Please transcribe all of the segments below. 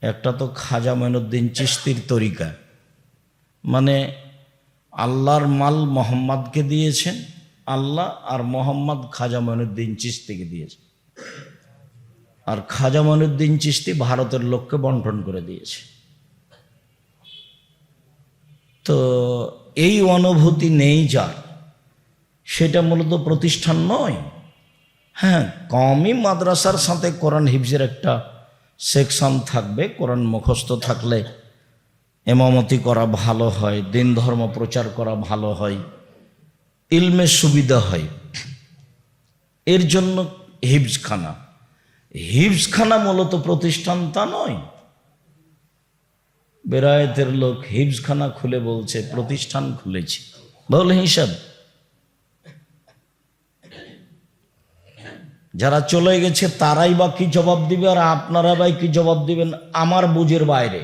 একটা তো খাজা মঈনুদ্দিন চিস্তির তরিকা। মানে আল্লাহর মাল মোহাম্মদকে দিয়েছেন, আল্লাহ আর মোহাম্মদ খাজা মঈনুদ্দিন চিস্তিকে দিয়েছেন। আর খাজা মঈনুদ্দিন চিস্তি ভারতের লোককে বন্টন করে দিয়েছে। তো এই অনুভূতি নেই যার। সেটা মূলত প্রতিষ্ঠান নয়। হ্যাঁ কমই মাদ্রাসার সাথে কোরআন হিফজের একটা সেকশন থাকবে, কোরআন মুখস্থ থাকলে এমামতি করা ভালো হয়, দিন ধর্ম প্রচার করা ভালো হয় ইলমের সুবিধা হয়। এর জন্য হিফজখানা। হিফজখানা মূলত প্রতিষ্ঠান তা নয়। বেরায়েতের লোক হিফজখানা খুলে বলছে, প্রতিষ্ঠান খুলেছে। বল হিসাব। যারা চলে গেছে, তারাই বা কি জবাব দিবে আর আপনারা বা কি জবাব দিবেন আমার বুঝের বাইরে?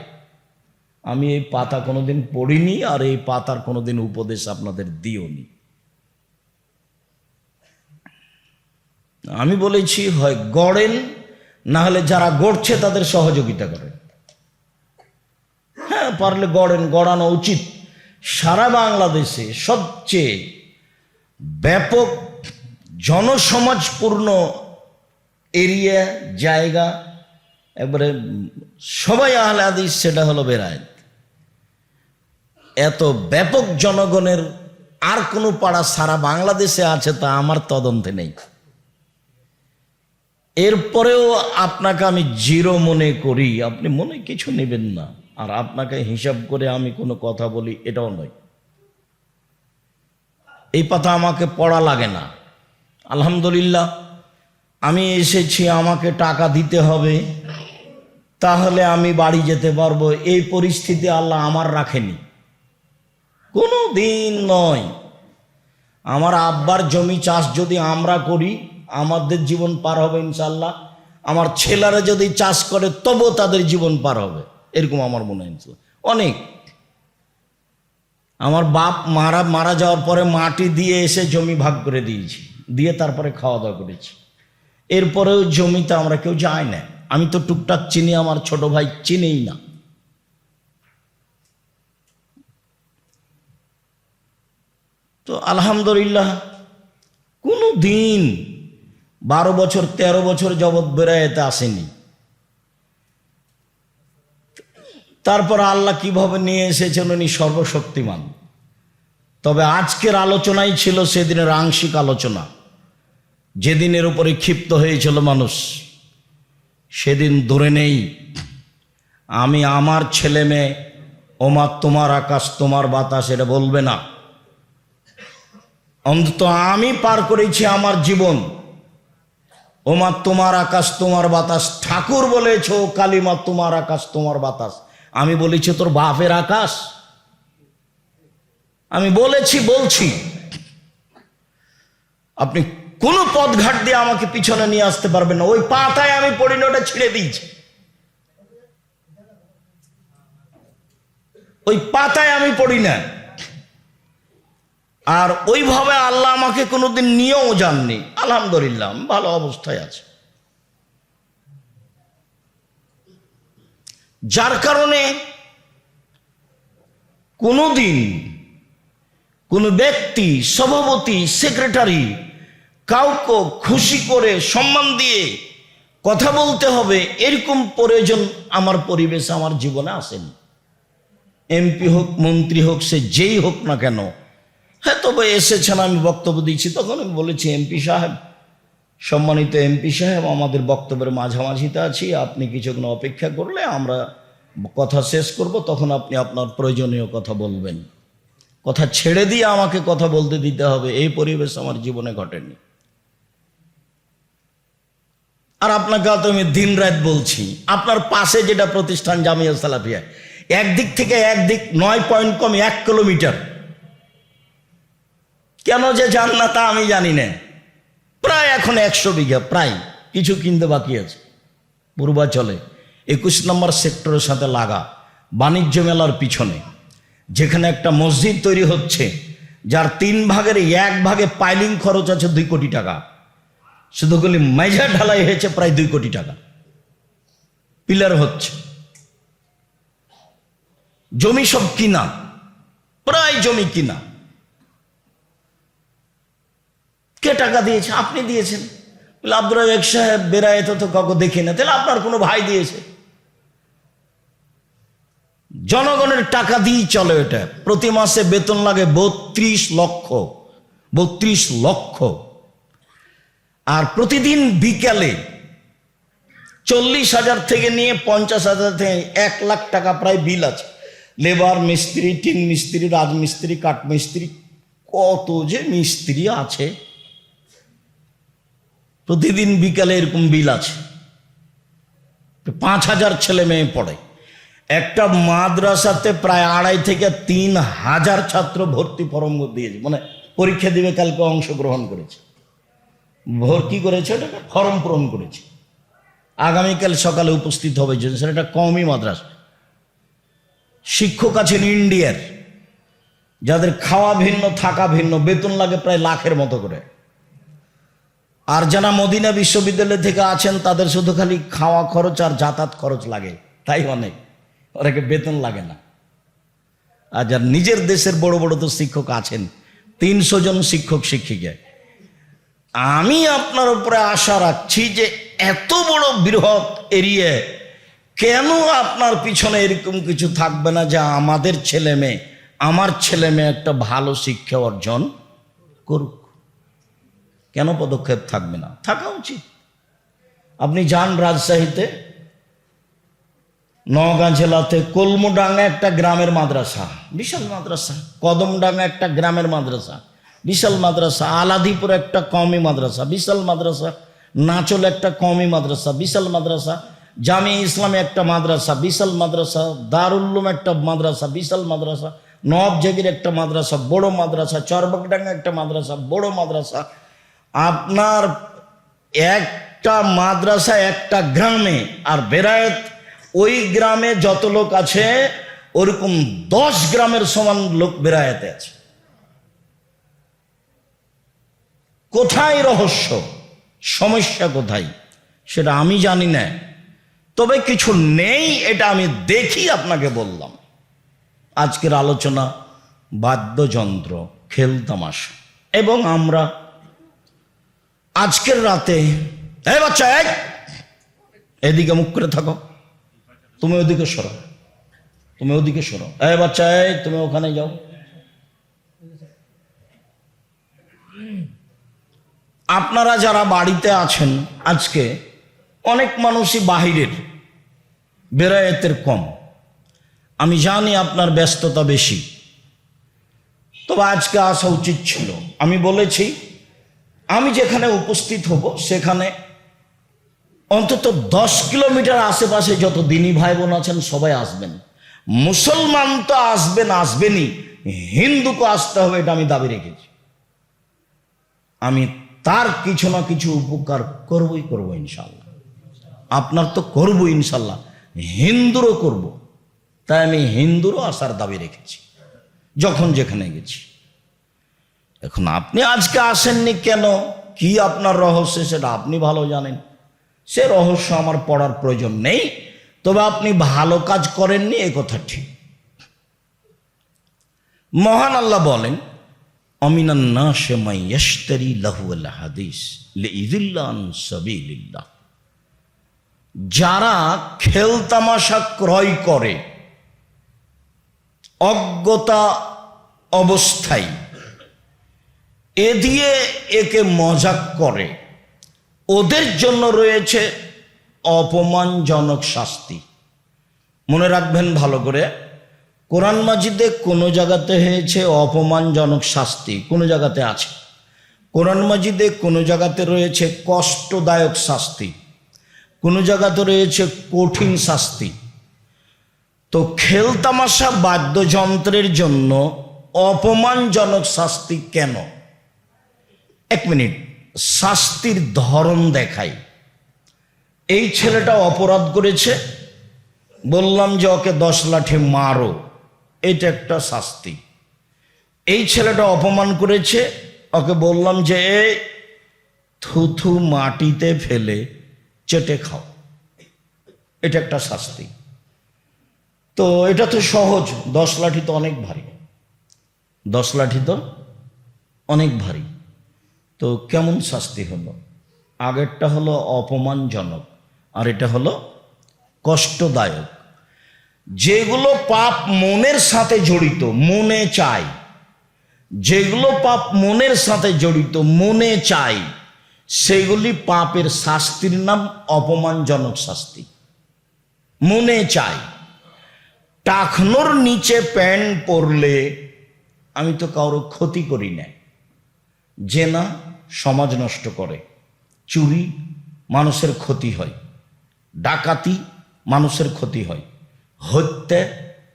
আমি এই পাতা কোনোদিন পড়িনি আর এই পাতার কোনোদিন উপদেশ আপনাদের দিওনি। আমি বলেছি, হয় গড়েন, না হলে যারা গড়ছে তাদের সহযোগিতা করেন। হ্যাঁ পারলে গড়েন, গড়ানো উচিত। সারা বাংলাদেশে সবচেয়ে ব্যাপক জনসমাজপূর্ণ এরিয়া, জায়গা একবারে সবাই আহলে হাদিস, সেটা হলো বেরায়েত। এত ব্যাপক জনগণের আর কোনো পাড়া সারা বাংলাদেশে আছে তা আমার তদন্তে নেই। এরপরেও আপনাকে আমি জিরো মনে করি, আপনি মনে কিছু নেবেন না, আর আপনাকে হিসাব করে আমি কোনো কথা বলি, এটাও নয়। এই পাতা আমাকে পড়া লাগে না। আলহামদুলিল্লাহ আমি এসেছি, আমাকে টাকা দিতে হবে। তাহলে আমি বাড়ি যেতে পারব। এই পরিস্থিতি আল্লাহ আমার রাখেনি। কোনো দিন নয়। আমার আব্বার জমি চাষ যদি আমরা করি, আমাদের জীবন পার হবে ইনশাল্লাহ আমার ছেলেরা যদি চাষ করে তবু তাদের জীবন পার হবে। এরকম আমার মনে হয়েছিল অনেক। আমার বাপ মারা মারা যাওয়ার পরে মাটি দিয়ে এসে জমি ভাগ করে দিয়েছি। দিয়ে তারপরে খাওয়া দাওয়া করেছি। এরপরেও জমিতে আমরা কেউ যাই না। আমি তো টুকটাক চিনি, আমার ছোট ভাই চিনেই না। তো আলহামদুলিল্লাহ কোনো দিন বারো বছর, তেরো বছর জগৎ বেড়াইতে আসেনি। তারপর আল্লাহ কীভাবে নিয়ে এসেছেন উনি সর্বশক্তিমান। তবে আজকের আলোচনাই ছিল সেদিনের আংশিক আলোচনা। যেদিনের উপরে ক্ষিপ্ত হয়েছিল মানুষ, সেদিন দূরে নেই। আমি আমার ছেলে মেয়ে, ওমা তোমার আকাশ, তোমার বাতাস, এটা বলবে না। অন্তত আমি পার করেছি আমার জীবন। ওমা তোমার আকাশ, তোমার বাতাস, ঠাকুর বলেছ, কালিমা তোমার আকাশ, তোমার বাতাস। আমি বলেছি, তোর বাপের আকাশ? আমি বলেছি, বলছি। আপনি কোনো পথঘাট দিয়ে আমাকে পিছনে নিয়ে আসতে পারবে না। ওই পাতায় আমি পড়িনি, ওটা ছিঁড়ে দিয়েছি। ওই পাতায় আমি পড়ি না। আর ওইভাবে আল্লাহ আমাকে কোনোদিন নিয়েও যাননি। আলহামদুলিল্লাহ, ভালো অবস্থায় আছে। যার কারণে কোনোদিন কোনো ব্যক্তি, সভাপতি, সেক্রেটারি কাউকে খুশি করে সম্মান দিয়ে কথা বলতে হবে, এরকম প্রয়োজন আমার পরিবেশ, আমার জীবনে আসেনি। এমপি হোক, মন্ত্রী হোক, সে যেই হোক না কেন হ্যাঁ তবে এসেছেন আমি বক্তব্য দিচ্ছি। তখন আমি বলেছি এমপি সাহেব, সম্মানিত এমপি সাহেব, আমাদের বক্তব্যের মাঝামাঝিতে আছি, আপনি কিছুক্ষণ অপেক্ষা করলে আমরা কথা শেষ করব, তখন আপনি আপনার প্রয়োজনীয় কথা বলবেন। কথা ছেড়ে দিয়ে আমাকে কথা বলতে দিতে হবে, এই পরিবেশ আমার জীবনে ঘটেনি। আর আপনাকে তো আমি দিন রাত বলছি, আপনার পাশে যেটা প্রতিষ্ঠান জামিয়া সালাফিয়া, একদিক থেকে একদিক নয় পয়েন্ট কম এক কিলোমিটার। কেন যে যান না তা আমি জানি না। প্রায় এখন একশো বিঘা, প্রায়, কিছু কিনতে বাকি আছে। পূর্বাচলে একুশ নম্বর সেক্টরের সাথে লাগা বাণিজ্য মেলার পিছনে, যেখানে একটা মসজিদ তৈরি হচ্ছে, যার তিন ভাগের এক ভাগে পাইলিং খরচ আছে দুই কোটি টাকা। শুধু মেজা ঢালাই হয়েছে প্রায় দুই কোটি টাকা। পিলার হচ্ছে। জমি সব কিনা। প্রায় জমি কিনা। কে টাকা দিয়েছে? আপনি দিয়েছেন। আব্দুল রাজাক সাহেব বেড়ায় তো কাউকে দেখি না। তাহলে আপনার কোনো ভাই দিয়েছে? জনগণের টাকা দিয়েই চলে এটা। প্রতি মাসে বেতন লাগে বত্রিশ লক্ষ বত্রিশ লক্ষ। আর প্রতিদিন বিকালে চল্লিশ হাজার থেকে নিয়ে পঞ্চাশ হাজার থেকে এক লাখ টাকা প্রায় বিল আছে। লেবার মিস্ত্রি, টিন মিস্ত্রি, রাজমিস্ত্রি কাঠমিস্ত্রি কত যে মিস্ত্রি আছে। প্রতিদিন বিকালে এরকম বিল আছে। পাঁচ হাজার ছেলে মেয়ে পড়ে। একটা মাদ্রাসাতে প্রায় আড়াই থেকে তিন হাজার ছাত্র ভর্তি ফরম দিয়েছে মানে পরীক্ষা দিবে, কালকে অংশগ্রহণ করেছে। ভর্তি করেছে? ওটাকে ফর্ম পূরণ করেছে। আগামীকাল সকালে উপস্থিত হবে যে স্যার এটা কমই মাদ্রাসা। শিক্ষক আছেন ইন্ডিয়ার। যাদের খাওয়া ভিন্ন, থাকা ভিন্ন, বেতন লাগে প্রায় লাখের মতো করে। আর যারা মদিনা বিশ্ববিদ্যালয় থেকে আছেন, তাদের শুধু খালি খাওয়া খরচ আর যাতায়াত খরচ লাগে। তাই অনেক। ওরাকে বেতন লাগে না। আর যার নিজের দেশের বড় বড় তো শিক্ষক আছেন, তিনশো জন শিক্ষক শিক্ষিকা আমি আপনার উপরে আশা রাখছি যে এত বড় বৃহৎ এরিয়া, কেন আপনার পিছনে এরকম কিছু থাকবে না যে আমাদের ছেলে মেয়ে, আমার ছেলে মেয়ে একটা ভালো শিক্ষা অর্জন করুক? কেন পদক্ষেপ থাকবে না? থাকা উচিত। আপনি যান রাজশাহীতে, নওগাঁ জেলাতে, কলমুডাঙ্গা একটা গ্রামের মাদ্রাসা, বিশাল মাদ্রাসা, কদমডাঙ্গা একটা গ্রামের মাদ্রাসা। বিশাল মাদ্রাসা, আলাদিপুর একটা কমি মাদ্রাসা, বিশাল মাদ্রাসা, নাচল একটা কমি মাদ্রাসা, বিশাল মাদ্রাসা, জামি ইসলামে একটা মাদ্রাসা, বিশাল মাদ্রাসা, দারুল্লুম একটা মাদ্রাসা, বিশাল মাদ্রাসা, নবজাগির একটা মাদ্রাসা, বড় মাদ্রাসা চরবকডাঙ্গা একটা মাদ্রাসা, বড় মাদ্রাসা। আপনার একটা মাদ্রাসা একটা গ্রামে আর বেরায়ত, ওই গ্রামে যত লোক আছে, ওরকম দশ গ্রামের সমান লোক বেরায়তে আছে। কোথায় রহস্য? সমস্যা কোথায়? সেটা আমি জানি না। তবে কিছু নেই, এটা আমি দেখি আপনাকে বললাম। আজকের আলোচনা বাদ্যযন্ত্র খেলতামাশা এবং আমরা আজকের রাতে, এই বাচ্চা এক এদিকে মুখ করে থাকো। তুমি ওদিকে সরো। তুমি ওদিকে সরো। এই বাচ্চা তুমি ওখানে যাও। আপনারা যারা বাড়িতে আছেন আজকে, অনেক মানুষই বাহিরের, বেরায়েতের কম। আমি জানি আপনার ব্যস্ততা বেশি। তবে আজকে আসা উচিত ছিল। আমি বলেছি, আমি যেখানে উপস্থিত হব, সেখানে অন্তত দশ কিলোমিটার আশেপাশে যত দিনী ভাই বোন আছেন, সবাই আসবেন। মুসলমান তো আসবেন, আসবেনই। হিন্দুকে আসতে হবে, এটা আমি দাবি রেখেছি। আমি তার কিছু না কিছু উপকার করবই করব ইনশাল্লাহ। আপনার তো করব ইনশাল্লাহ। হিন্দুরও করব। তাই আমি হিন্দুরও আসার দাবি রেখেছি। যখন যেখানে গেছি। এখন আপনি আজকে আসেননি কেন? কি আপনার রহস্য সেটা আপনি ভালো জানেন। সে রহস্য আমার পড়ার প্রয়োজন নেই। তবে আপনি ভালো কাজ করেননি, এ কথা ঠিক। মহান আল্লাহ বলেন যারা খেলতামাশা ক্রয় করে, অজ্ঞতা অবস্থায়, এ দিয়ে একে মজাক করে। ওদের জন্য রয়েছে অপমানজনক শাস্তি। মনে রাখবেন ভালো করে কোরআন মাজিদে কোনো জায়গাতে হয়েছে অপমানজনক শাস্তি, কোনো জায়গাতে আছে। কোরআন মাজিদে কোনো জায়গাতে রয়েছে কষ্টদায়ক শাস্তি, কোনো জায়গাতে রয়েছে কঠিন শাস্তি। তো খেলতামাশা বাদ্যযন্ত্রের জন্য অপমানজনক শাস্তি কেন? এক মিনিট, শাস্তির ধরন দেখাই। এই ছেলেটা অপরাধ করেছে, বললাম যে ওকে দশ লাঠি মারো। এটা একটা শাস্তি। এই ছেলেটা অপমান করেছে, ওকে বললাম যে থুথু মাটিতে ফেলে চেটে খাও। এটা একটা শাস্তি। তো এটা তো সহজ, দশ লাঠি তো অনেক ভারী। দশ লাঠি তো অনেক ভারী। তো কেমন শাস্তি হলো? আগেরটা হলো অপমানজনক, আর এটা হলো কষ্টদায়ক। যেগুলো পাপ মনের সাথে জড়িত, মনে চাই। যেগুলো পাপ মনের সাথে জড়িত, মনে চাই। সেগুলি পাপের শাস্তির নাম, অপমানজনক শাস্তি। মনে চাই। টাকনোর নিচে প্যান্ট পরলে আমি তো কারও ক্ষতি করি না। যে না সমাজ নষ্ট করে। চুরি মানুষের ক্ষতি হয়। ডাকাতি মানুষের ক্ষতি হয়। হত্যা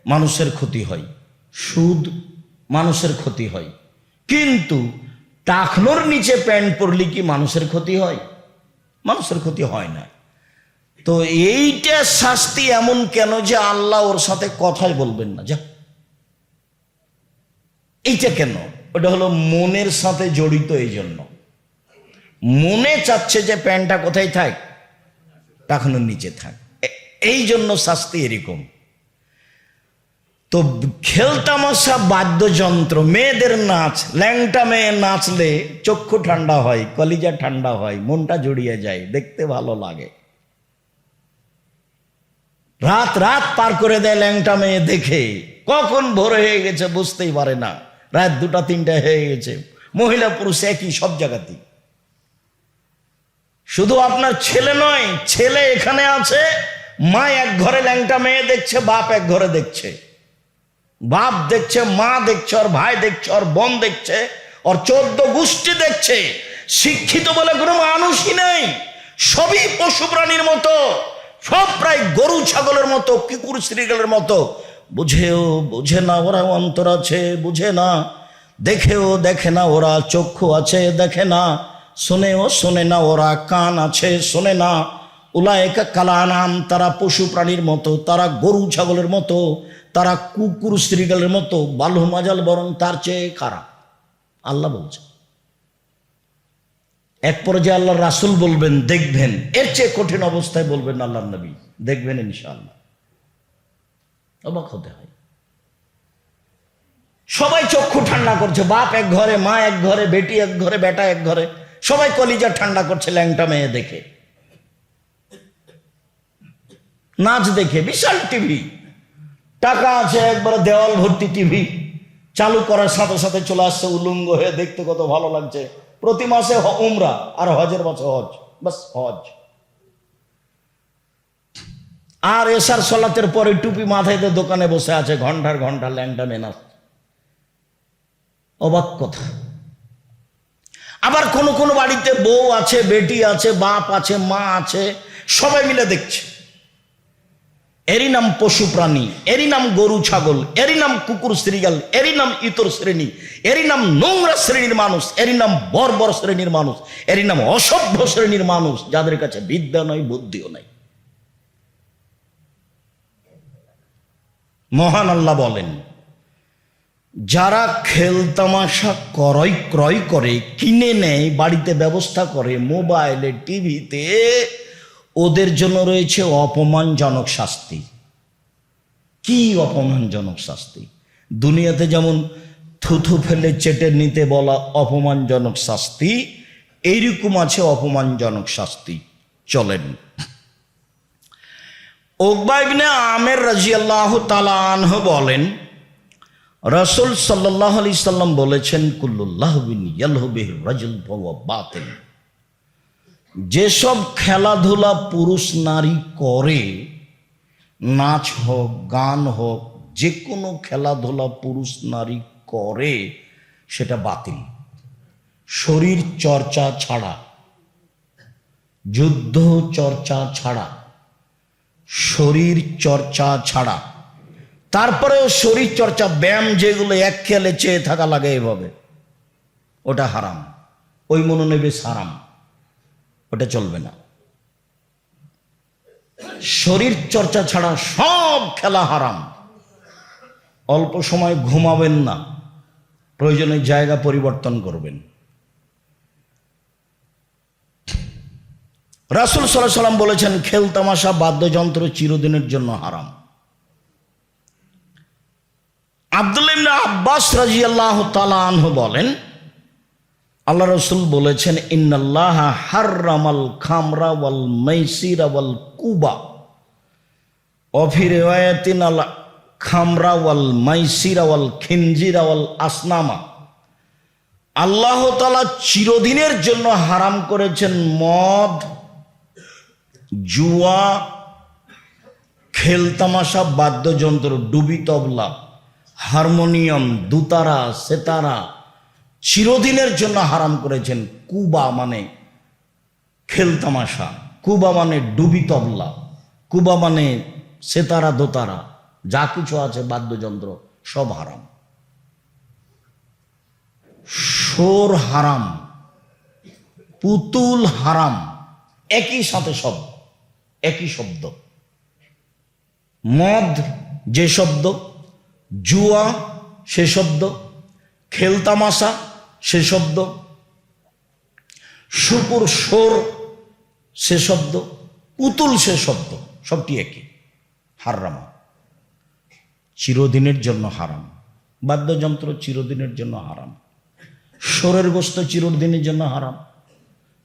মানুষের ক্ষতি হয়, সুদ মানুষের ক্ষতি হয়। কিন্তু টাকনোর নিচে প্যান্ট পরলে কি মানুষের ক্ষতি হয়? মানুষের ক্ষতি হয় না। তো এইটা শাস্তি এমন কেন যে আল্লাহ ওর সাথে কথাই বলবেন না? যা। এইটা কেন? ওটা হলো মনের সাথে জড়িত এই জন্য মনে চাচ্ছে যে প্যান্টটা কোথায় থাক? টাকনোর নিচে থাক। এই জন্য শাস্তি এরকম। তো খেলতামশা বাদ্যযন্ত্র, মেয়েদের নাচ, ল্যাংটা মেয়ে নাচলে চক্ষু ঠান্ডা হয়, কলিজা ঠান্ডা হয়, মনটা জড়িয়ে যায়, দেখতে ভালো লাগে। রাত রাত পার করে দেয় ল্যাংটা মেয়ে দেখে, কখন ভোর হয়ে গেছে বুঝতেই পারে না, রাত দুটা তিনটা হয়ে গেছে, মহিলা পুরুষ একই, সব জায়গাতেই। শুধু আপনার ছেলে নয়, ছেলে এখানে আছে, মা এক ঘরে ল্যাংটা মেয়ে দেখছে, বাপ এক ঘরে দেখছে। বাপ দেখছে, মা দেখছে, ওর ভাই দেখছে, ওর বোন দেখছে, ওর চোদ্দ গোষ্ঠী দেখছে। শিক্ষিত বলে কোনো মানুষই নেই। সবই পশু প্রাণীর মতো। সব প্রায় গরু, ছাগলের মতো, কুকুর শ্রীগলের মতো। বুঝেও বুঝে না ওরা অন্তর আছে, বুঝে না। দেখেও দেখে না ওরা চক্ষু আছে, দেখে না। শোনেও শোনে না ওরা কান আছে, শোনে না। উলায়কা কালানাম, তারা পশু প্রাণীর মতো, তারা গরু, ছাগলের মতো। তারা কুকুর শ্রীগালের মতো বালু মাজাল বরং তার চেয়ে খারাপ। আল্লাহ বলছে, এক পর্যায়ে আল্লাহ রাসুল বলবেন, দেখবেন, এর চেয়ে কঠিন অবস্থায় বলবেন আল্লাহ নবী, দেখবেন ইনশাআল্লাহ। অবাক হতে হয়। সবাই চক্ষু ঠান্ডা করছে, বাপ এক ঘরে, মা এক ঘরে, বেটি এক ঘরে, বেটা এক ঘরে, সবাই কলিজা ঠান্ডা করছে ল্যাংটা মেয়ে দেখে। নাচ দেখে, বিশাল টিভি। টাকা আছে, একবার দেওয়াল ভর্তি টিভি। চালু করার সাথে সাথে চলে আসছে উলঙ্গ হয়ে দেখতে কত ভালো লাগছে। প্রতি মাসে উমরা আর হজের মাসে হজ, বাস হজ। আর এসার সলাতের পরে টুপি মাথায় দোকানে বসে আছে, ঘণ্টার ঘণ্টা ল্যাংটা মেনাস অবাক কথা। আবার কোন কোন বাড়িতে বউ আছে, বেটি আছে, বাপ আছে, মা আছে, সবাই মিলে দেখছে। এরই নাম পশু প্রাণী, এরই নাম গরু ছাগল, এরই নাম কুকুর শ্রীগাল, এরই নাম ইতর শ্রেণি, এরই নাম নোংরা শ্রেণির মানুষ, এরই নাম বর্বর শ্রেণির মানুষ, এরই নাম অসভ্য শ্রেণির মানুষ, যাদের কাছে বিদ্যা নয় বুদ্ধিও নাই। মহান আল্লাহ বলেন, যারা খেলতামাশা ক্রয় ক্রয় করে, কিনে নেয়, বাড়িতে ব্যবস্থা করে, মোবাইলে, টিভিতে ওদের জন্য রয়েছে অপমানজনক শাস্তি। কি অপমানজনক শাস্তি? দুনিয়াতে যেমন থুথু ফেলে চেটে নিতে বলা অপমানজনক শাস্তি, এইরকম আছে অপমানজনক শাস্তি। চলেন। ওকবা ইবনে আমের রাজিয়াল্লাহ তালা আনহ বলেন, রসুল সাল্লাহ আলি সাল্লাম বলেছেন, কুল্লুল্লাহ বিন ইয়ালহবিহ রাজুল বাতেন যেসব খেলাধুলা পুরুষ নারী করে, নাচ হোক, গান হোক যে কোনো খেলাধুলা পুরুষ নারী করে, সেটা বাতিল। শরীর চর্চা ছাড়া, যুদ্ধ চর্চা ছাড়া, শরীর চর্চা ছাড়া, তারপরেও শরীর চর্চা, ব্যায়াম যেগুলো এক খেলে চেয়ে থাকা লাগে এভাবে, ওটা হারাম। ওই মনোনিবেশ হারাম। ওটা চলবে না। শরীর চর্চা ছাড়া সব খেলা হারাম। অল্প সময় ঘুমাবেন না। প্রয়োজনে জায়গা পরিবর্তন করবেন। রাসুল সাল্লাহ সাল্লাম বলেছেন, খেল তামাশা বাদ্যযন্ত্র চিরদিনের জন্য হারাম। ইবনে আব্বাস রাজিয়াল্লাহ তালাহ বলেন আল্লাহ রসুল বলেছেন, ইন্নাল্লাহ হার্রামাল খামরা ওয়াল মাইসিরা ওয়াল কুবা। অফি রেওয়ায়াতিন আল খামরা ওয়াল মাইসিরা ওয়াল খিনজিরা ওয়াল আসনামা। আল্লাহ তালা চিরদিনের জন্য হারাম করেছেন মদ, জুয়া, খেলতামাশা, বাদ্যযন্ত্র, ডুবি তবলা, হারমোনিয়াম, দুতারা, সেতারা চিরদিনের জন্য হারাম করেছেন কুবা মানে খেলতামাশা কুবা মানে ডুবি তবলা, কুবা মানে সেতারা দোতারা, যা কিছু আছে বাদ্যযন্ত্র, সব হারাম। সোর হারাম, পুতুল হারাম, একই সাথে সব, একই শব্দ। মদ, যে শব্দ, জুয়া, সে শব্দ খেলতামাশা সে শব্দ। শুকুর সোর সে শব্দ। পুতুল সে শব্দ। সবটি একই। হারামা। চিরদিনের জন্য হারাম। বাদ্যযন্ত্র চিরদিনের জন্য হারাম। সোরের গোস্ত চিরদিনের জন্য হারাম।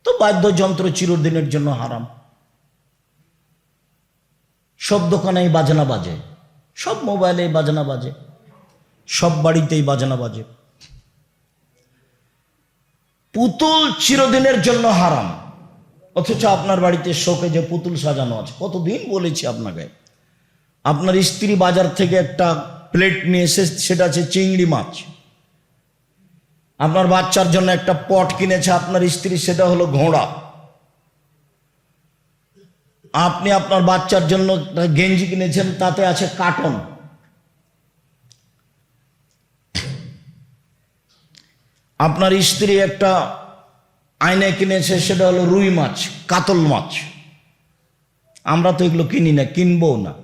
তো বাদ্যযন্ত্র চিরদিনের জন্য হারাম। সব দোকানেই বাজনা বাজে। সব মোবাইলেই বাজনা বাজে। সব বাড়িতেই বাজনা বাজে। পুতুল চিরদিনের জন্য হারাম। অথচ আপনার বাড়িতে শোকে যে পুতুল সাজানো আছে, কতদিন বলেছি আপনাকে। আপনার স্ত্রী বাজার থেকে একটা প্লেট নিয়ে এসে সেটা আছে চিংড়ি মাছ। আপনার বাচ্চার জন্য একটা পট কিনেছে, আপনার স্ত্রী সেটা হলো ঘোড়া। আপনি আপনার বাচ্চার জন্য গেঞ্জি কিনেছেন, তাতে আছে কাটন আপনার স্ত্রী একটা আয়না কিনেছে, সেটা হলো রুই মাছ, কাতল মাছ। আমরা তো এগুলো কিনি না কিনবো না।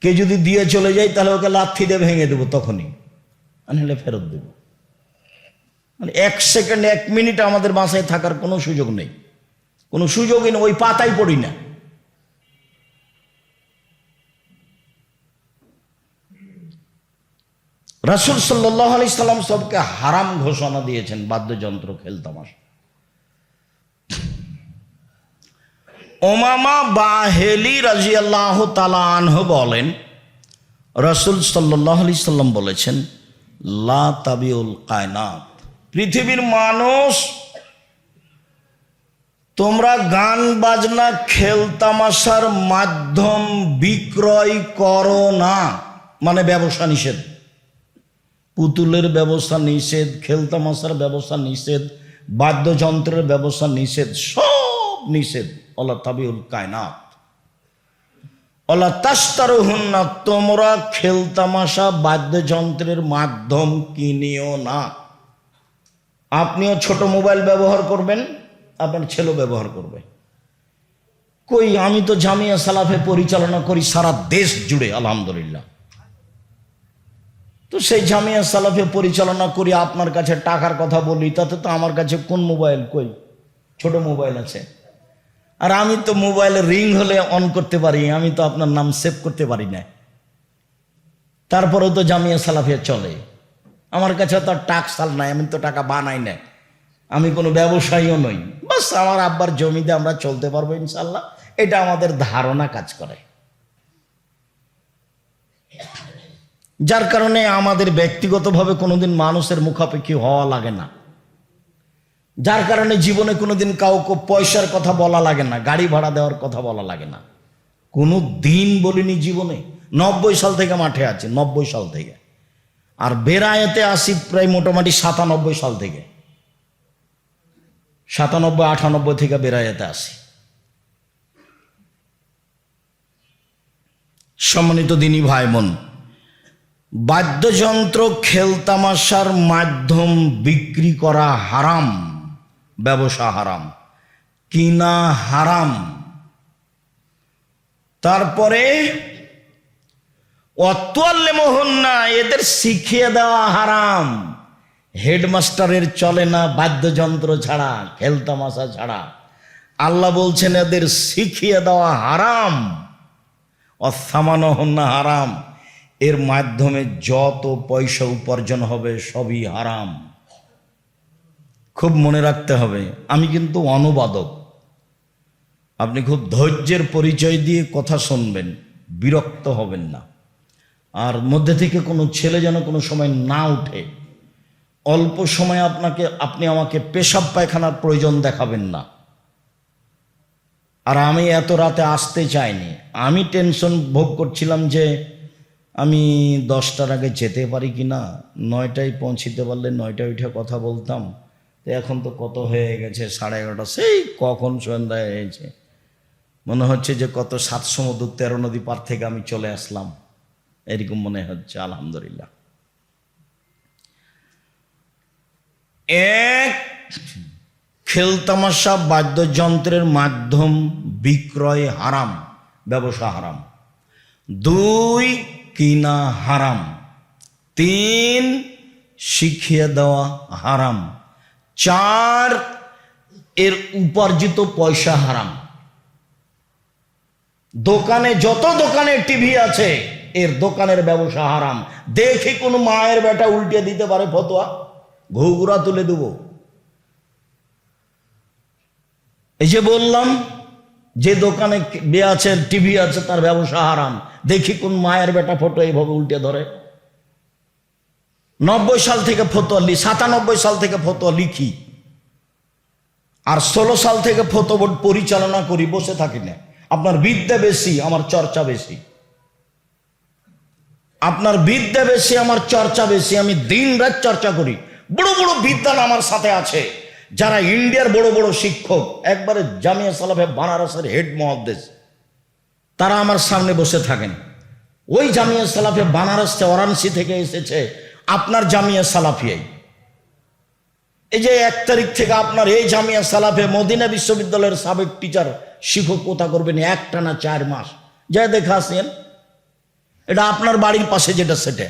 কে যদি দিয়ে চলে যায়, তাহলে ওকে লাথি দিয়ে ভেঙে দেবো তখনই। নাহলে ফেরত দেবো। মানে এক সেকেন্ড, এক মিনিট আমাদের বাসায় থাকার কোনো সুযোগ নেই। কোনো সুযোগই নেই, ওই পাতাই পড়ি না। রাসুল সাল্লাহ আলি সাল্লাম সবকে হারাম ঘোষণা দিয়েছেন, বাদ্যযন্ত্র খেলতামাশ ওমামা বাহেলি রাজিয়াল্লাহ তালাহ বলেন, রসুল সাল্লাহ আলি সাল্লাম বলেছেন, লা তাবিউল কায়নাত। পৃথিবীর মানুষ, তোমরা গান বাজনা খেলতামাশার মাধ্যম বিক্রয় করো না মানে ব্যবসা নিষেধ। পুতুলের ব্যবস্থা নিষেধ খেলতামাশার ব্যবস্থা নিষেধ, বাদ্যযন্ত্রের ব্যবস্থা নিষেধ, সব নিষেধ। অলা তাবিউল কায়নাত। অলা তাস্তারু না তোমরা খেলতামাশা বাদ্যযন্ত্রের মাধ্যম কিনিও না। আপনিও ছোট মোবাইল ব্যবহার করবেন, আপনার ছেলেও ব্যবহার করবে। কই, আমি তো জামিয়া সালাফে পরিচালনা করি সারা দেশ জুড়ে, আলহামদুলিল্লাহ। তো সেই জামিয়া সালাফে পরিচালনা করি, আপনার কাছে টাকার কথা বলি, তাতে তো আমার কাছে কোন মোবাইল কই? ছোট মোবাইল আছে। আর আমি তো মোবাইলে রিং হলে অন করতে পারি, আমি তো আপনার নাম সেভ করতে পারি না। তারপরেও তো জামিয়া সালাফিয়া চলে। আমার কাছে তো টাক সাল নাই, আমি তো টাকা বানাই না আমি কোনো ব্যবসায়ীও নই। বাস আমার আব্বার জমিতে আমরা চলতে পারব ইনশাল্লাহ, এটা আমাদের ধারণা কাজ করে। যার কারণে আমাদের ব্যক্তিগতভাবে কোনোদিন মানুষের মুখাপেক্ষি হওয়া লাগে না। যার কারণে জীবনে কোনোদিন কাউকে পয়সার কথা বলা লাগে না, গাড়ি ভাড়া দেওয়ার কথা বলা লাগে না। কোনো দিন বলিনি জীবনে, নব্বই সাল থেকে মাঠে আছে, নব্বই সাল থেকে। আর বেরায়েতে আসি প্রায় মোটামুটি সাতানব্বই সাল থেকে। সাতানব্বই, আটানব্বই থেকে বেরায়েতে আসি। সম্মানিত দিনী ভাই বোন বাদ্যযন্ত্র খেলতামাশার মাধ্যম বিক্রি করা হারাম, ব্যবসা হারাম, কিনা হারাম। তারপরে অতোয়াল্লে মোহন না এদের শিখিয়ে দেওয়া হারাম। হেডমাস্টারের চলে না বাদ্যযন্ত্র ছাড়া, খেলতামাশা ছাড়া। আল্লাহ বলছেন, এদের শিখিয়ে দেওয়া হারাম অসামানো হন না হারাম। এর মাধ্যমে যত পয়সা উপার্জন হবে, সবই হারাম। খুব মনে রাখতে হবে, আমি কিন্তু অনুবাদক। আপনি খুব ধৈর্যের পরিচয় দিয়ে কথা শুনবেন, বিরক্ত হবেন না। আর মধ্যে থেকে কোনো ছেলে যেন কোনো সময় না উঠে, অল্প সময় আপনাকে, আপনি আমাকে পেশাব পায়খানার প্রয়োজন দেখাবেন না। আর আমি এত রাতে আসতে চাইনি, আমি টেনশন ভোগ করছিলাম যে আমি দশটার আগে যেতে পারি কি না? নয়টায় পৌঁছিতে পারলে নয়টায় উঠে কথা বলতাম। তো এখন তো কত হয়ে গেছে, সাড়ে এগারোটা। সেই কখন সন্ধ্যা হয়েছে। মনে হচ্ছে যে কত সাত সমুদ্র তেরো নদী পার থেকে আমি চলে আসলাম। এরকম মনে হচ্ছে, আলহামদুলিল্লাহ। এক খেলতামাশা বাদ্যযন্ত্রের মাধ্যম বিক্রয় হারাম, ব্যবসা হারাম। দুই কিনা হারাম। তিন, শিখিয়ে দেওয়া হারাম। চার, এর উপার্জিত পয়সা হারাম। দোকানে, যত দোকানে টিভি আছে, এর দোকানের ব্যবসা হারাম। দেখি কোনো মায়ের বেটা উল্টে দিতে পারে ফতোয়া। ঘুঘুরা তুলে দেব। এই যে বললাম যে দোকানে বে আছে, টিভি আছে, তার ব্যবসা হারাম। দেখি কোন মায়ের বেটা ফটো এইভাবে উল্টে ধরে। নব্বই সাল থেকে ফতোয়া লি, সাতানব্বই সাল থেকে ফতোয়া লিখি। আর ষোলো সাল থেকে ফটো বোর্ড পরিচালনা করি, বসে থাকি না। আপনার বিদ্যা বেশি, আমার চর্চা বেশি। আপনার বিদ্যা বেশি, আমার চর্চা বেশি। আমি দিন রাত চর্চা করি। বড় বড় বিদ্যান আমার সাথে আছে। যারা ইন্ডিয়ার বড় বড় শিক্ষক, একবারে জামিয়া সালাফে বানারসের হেড মহাদেশ তারা আমার সামনে বসে থাকেন। ওই জামিয়া সালাফে বানারস ওরানসি থেকে এসেছে আপনার জামিয়া সালাফিয়াই। এই যে এক তারিখ থেকে আপনার এই জামিয়া সালাফে মদিনা বিশ্ববিদ্যালয়ের সাবেক টিচার শিক্ষক কোথা করবেন? একটা না চার মাস। যা দেখা আসেন, এটা আপনার বাড়ির পাশে যেটা সেটা।